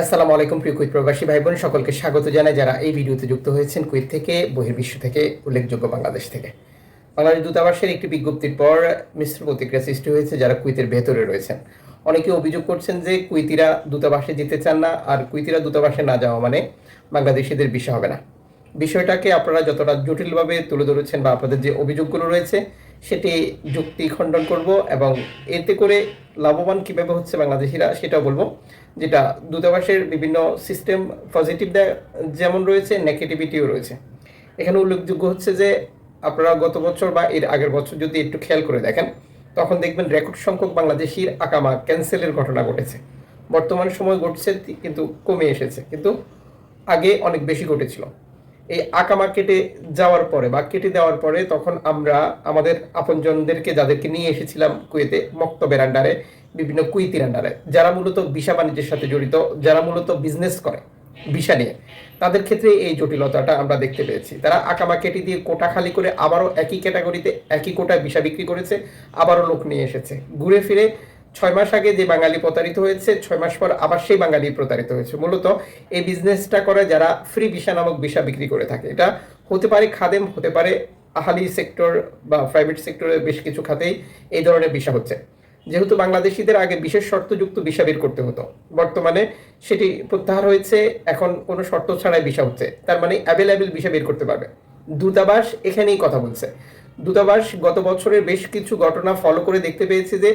আসসালামু আলাইকুম প্রিয় কুইত প্রবাসী ভাই বোন সকলকে স্বাগত জানাই। যারা এই ভিডিওতে যুক্ত হয়েছেন কুইত থেকে, বহির্বিশ্ব থেকে, উল্লেখযোগ্য বাংলাদেশ থেকে। বাংলাদেশ দূতাবাসের একটি বিজ্ঞপ্তির পর মিশ্র প্রতিক্রিয়া সৃষ্টি হয়েছে যারা কুইতের ভেতরে রয়েছেন। অনেকে অভিযোগ করছেন যে কুইতিরা দূতাবাসে যেতে চান না, আর কুইতিরা দূতাবাসে না যাওয়া মানে বাংলাদেশিদের বিষয় হবে না। বিষয়টাকে আপনারা যতটা জটিলভাবে তুলে ধরেছেন বা আপনাদের যে অভিযোগগুলো রয়েছে সেটি যুক্তি খণ্ডন করব এবং এতে করে লাভবান কীভাবে হচ্ছে বাংলাদেশিরা সেটাও বলব, যেটা দূতাবাসের বিভিন্ন সিস্টেম পজিটিভ যেমন রয়েছে নেগেটিভিটিও রয়েছে। এখানে উল্লেখযোগ্য হচ্ছে যে, আপনারা গত বছর বা এর আগের বছর যদি একটু খেয়াল করে দেখেন, তখন দেখবেন রেকর্ড সংখ্যক বাংলাদেশির আকামা ক্যান্সেলের ঘটনা ঘটেছে। বর্তমান সময় ঘটছে, কিন্তু কমে এসেছে। কিন্তু আগে অনেক বেশি ঘটেছিল। এই আকামা কেটে যাওয়ার পরে বা কেটে দেওয়ার পরে তখন আমরা আমাদের আপনজনদেরকে যাদেরকে নিয়ে এসেছিলাম কুয়েতে, মক্তবের আন্ডারে বিভিন্ন কুইতির আন্ডারে যারা মূলত ভিসা বাণিজ্যের সাথে জড়িত, যারা মূলত বিজনেস করে ভিসা নিয়ে, তাদের ক্ষেত্রে এই জটিলতাটা আমরা দেখতে পেয়েছি। তারা আকামা কেটে দিয়ে কোটা খালি করে আবারও একই ক্যাটাগরিতে একই কোটায় ভিসা বিক্রি করেছে, আবারও লোক নিয়ে এসেছে। ঘুরে ফিরে ছয় মাস আগে যে বাঙালি প্রতারিত হয়েছে, ছয় মাস পর আবার সেই বাঙালি প্রতারিত হয়েছে। মূলত এই বিজনেসটা করে যারা ফ্রি ভিসা নামক ভিসা বিক্রি করে থাকে। এটা হতে পারে খাদেম, হতে পারে আহালি সেক্টর বা প্রাইভেট সেক্টরের বেশ কিছু খাতেই এই ধরনের ভিসা হচ্ছে। যেহেতু বাংলাদেশিদের আগে বিশেষ শর্তযুক্ত ভিসা বের করতে হতো। বর্তমানে সেটি প্রত্যাহার হয়েছে, এখন কোনো শর্ত ছাড়াই ভিসা হচ্ছে। তার মানে অ্যাভেলেবেল ভিসা বের করতে পারবে। দূতাবাস এখানেই কথা বলছে। দূতাবাস গত বছরের বেশ কিছু ঘটনা ফলো করে দেখতে পেয়েছে যে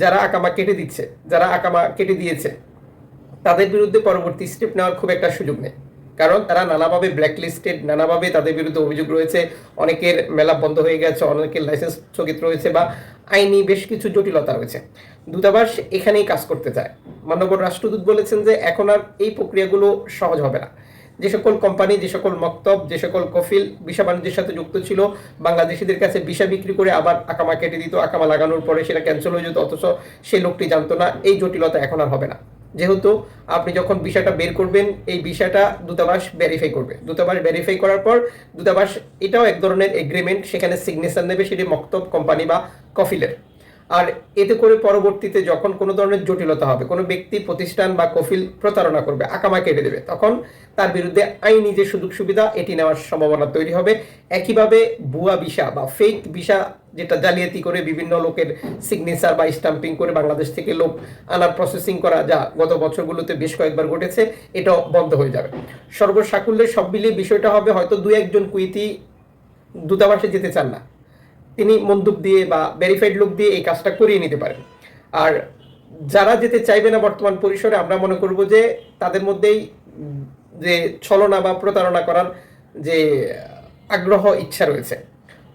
যারা আকামা কেটে দিচ্ছে, যারা আকামা কেটে দিয়েছে, তাদের বিরুদ্ধে পরবর্তী স্টেপ নেওয়ার খুব একটা সুযোগ নেই। কারণ তারা নানাভাবে ব্ল্যাকলিস্টেড নানাভাবে তাদের বিরুদ্ধে অভিযোগ রয়েছে, অনেকের মেলা বন্ধ হয়ে গেছে, অনেকের লাইসেন্স স্থগিত রয়েছে বা আইনি বেশ কিছু জটিলতা রয়েছে। দূতাবাস এখানেই কাজ করতে চায়। মানবর রাষ্ট্রদূত বলেছেন যে, এখন আর এই প্রক্রিয়াগুলো সহজ হবে না। যে সকল কোম্পানি, যে সকল মক্তব, যে সকল কফিল ভিসা বাণিজ্যের সাথে যুক্ত ছিল, বাংলাদেশিদের কাছে ভিসা বিক্রি করে আবার আকামা কেটে দিত, আকামা লাগানোর পরে সেটা ক্যান্সেল হয়ে যেত, অথচ সেই লোকটি জানতো না, এই জটিলতা এখন আর হবে না। যেহেতু আপনি যখন বিষয়টা বের করবেন, এই বিষয়টা দূতাবাস ভেরিফাই করবে। দূতাবাস ভেরিফাই করার পর দূতাবাস এটাও এক ধরনের এগ্রিমেন্ট সেখানে সিগনেচার নেবে সেটি মক্তব, কোম্পানি বা কফিলের। আর এতে করে পরবর্তীতে যখন কোনো ধরনের জটিলতা হবে, কোনো ব্যক্তি, প্রতিষ্ঠান বা কফিল প্রতারণা করবে, আকামা কেটে দেবে, তখন তার বিরুদ্ধে আইনি যে সুযোগ সুবিধা, এটি নেওয়ার সম্ভাবনা তৈরি হবে। একইভাবে ভুয়া ভিসা বা ফেক ভিসা যেটা জালিয়াতি করে বিভিন্ন লোকের সিগনেচার বা স্টাম্পিং করে বাংলাদেশ থেকে লোক আনার প্রসেসিং করা যা গত বছরগুলোতে বেশ কয়েকবার ঘটেছে, এটাও বন্ধ হয়ে যাবে। সর্বসাকুল্যে সব মিলিয়ে বিষয়টা হবে হয়তো দু একজন কুইতি দূতাবাসে যেতে চান না। তিনি মন্দুক দিয়ে বা ভেরিফাইড লোক দিয়ে এই কাজটা করিয়ে নিতে পারেন। আর যারা যেতে চাইবে না বর্তমান পরিসরে, আমরা মনে করব যে তাদের মধ্যেই যে ছলনা বা প্রতারণা করার যে আগ্রহ, ইচ্ছা রয়েছে।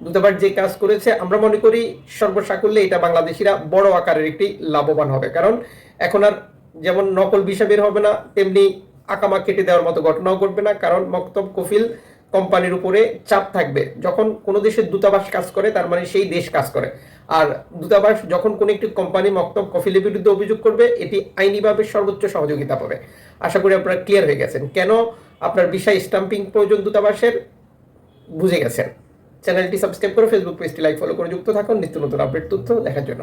দূতাবাস যে কাজ করেছে, আমরা মনে করি সর্বসাকুল্যে এটা বাংলাদেশিরা বড় আকারের একটি লাভবান হবে। কারণ এখন আর যেমন নকল ভিসা বের হবে না, তেমনি আকামা কেটে দেওয়ার মতো ঘটনাও ঘটবে না। কারণ মক্তব কফিল কোম্পানির উপরে চাপ থাকবে। যখন কোনো দেশের দূতাবাস কাজ করে, তার মানে সেই দেশ কাজ করে। আর দূতাবাস যখন কোনো একটি কোম্পানি, মক্তব, কফিলের বিরুদ্ধে অভিযোগ করবে, এটি আইনিভাবে সর্বোচ্চ সহযোগিতা পাবে। আশা করি আপনারা ক্লিয়ার হয়ে গেছেন। কেন আপনার বিষয় স্টাম্পিং প্রয়োজন দূতাবাসের? বুঝে গেছেন। চ্যানেলটি সাবস্ক্রাইব করে ফেসবুক পেজটি লাইক ফলো করে যুক্ত থাকুন। নিত্য নতুন আপডেট তথ্য দেখার জন্য।